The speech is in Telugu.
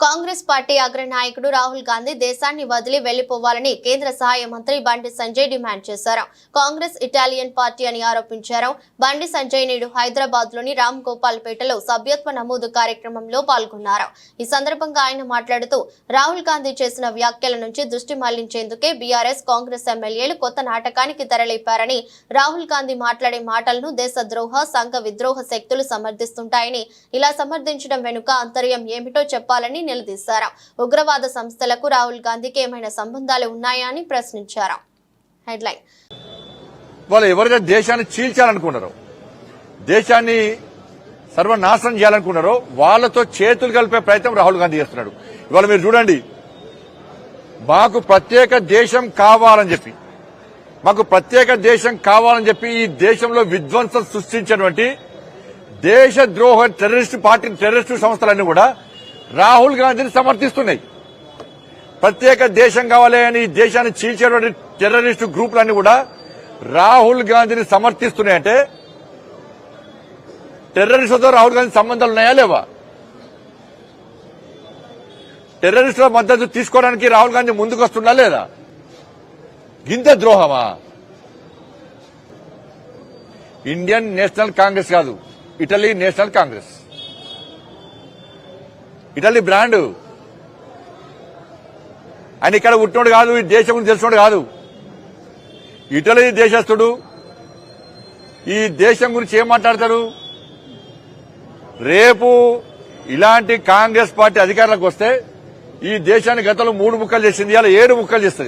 కాంగ్రెస్ పార్టీ అగ్రనాయకుడు రాహుల్ గాంధీ దేశాన్ని వదిలి వెళ్ళిపోవాలని కేంద్ర సహాయ మంత్రి బండి సంజయ్ డిమాండ్ చేశారు. కాంగ్రెస్ ఇటాలియన్ పార్టీ అని ఆరోపించారు. బండి సంజయ్ నేడు హైదరాబాద్లోని రామ్ గోపాల్ పేటలో సభ్యత్వ నమోదు కార్యక్రమంలో పాల్గొన్నారు. ఈ సందర్భంగా ఆయన మాట్లాడుతూ రాహుల్ గాంధీ చేసిన వ్యాఖ్యల నుంచి దృష్టి మళ్ళించేందుకే బీఆర్ఎస్ కాంగ్రెస్ ఎమ్మెల్యేలు కొత్త నాటకానికి తెరలేపారని రాహుల్ గాంధీ మాట్లాడే మాటలను దేశద్రోహ సంఘ విద్రోహ శక్తులు సమర్థిస్తుంటాయని ఇలా సమర్థించడం వెనుక అంతర్యం ఏమిటో చెప్పాలని నిలదీశారు. ఉగ్రవాద సంస్థలకు రాహుల్ గాంధీకి ఏమైనా సంబంధాలు ఉన్నాయా అని ప్రశ్నించారు. హెడ్లైన్. వాళ్ళు ఎవరైతే దేశాన్ని చీల్చాలనుకున్నారో దేశాన్ని సర్వనాశనం చేయాలనుకున్నారో వాళ్ళతో చేతులు కలిపే ప్రయత్నం రాహుల్ గాంధీ చేస్తున్నాడు. ఇవాళ మీరు చూడండి మాకు ప్రత్యేక దేశం కావాలని చెప్పి మాకు ప్రత్యేక దేశం కావాలని చెప్పి ఈ దేశంలో విధ్వంసం సృష్టించినటువంటి దేశద్రోహ టెర్రరిస్ట్ పార్టీ టెర్రరిస్టు సంస్థలన్నీ కూడా రాహుల్ గాంధీని సమర్థిస్తున్నాయి. ప్రత్యేక దేశం కావాలి అని ఈ దేశాన్ని చీల్చేటువంటి టెర్రరిస్టు గ్రూపులన్నీ కూడా రాహుల్ గాంధీని సమర్థిస్తున్నాయంటే టెర్రరిస్టులతో రాహుల్ గాంధీ సంబంధాలు ఉన్నాయా లేవా? టెర్రరిస్టుల మద్దతు తీసుకోవడానికి రాహుల్ గాంధీ ముందుకు వస్తున్నా లేదా? గింత ద్రోహమా? ఇండియన్ నేషనల్ కాంగ్రెస్ కాదు Italy National Congress. Italy brand. ఆయన ఇక్కడ పుట్టినోడు కాదు ఈ దేశం గురించి తెలిసినోడు కాదు. ఇటలీ దేశస్థుడు ఈ దేశం గురించి ఏం మాట్లాడతాడు రేపు ఇలాంటి కాంగ్రెస్ పార్టీ అధికారంలోకి వస్తే ఈ దేశాన్ని గతంలో మూడు ముక్కలు చేసింది ఇలా ఏడు ముక్కలు చేస్తుంది.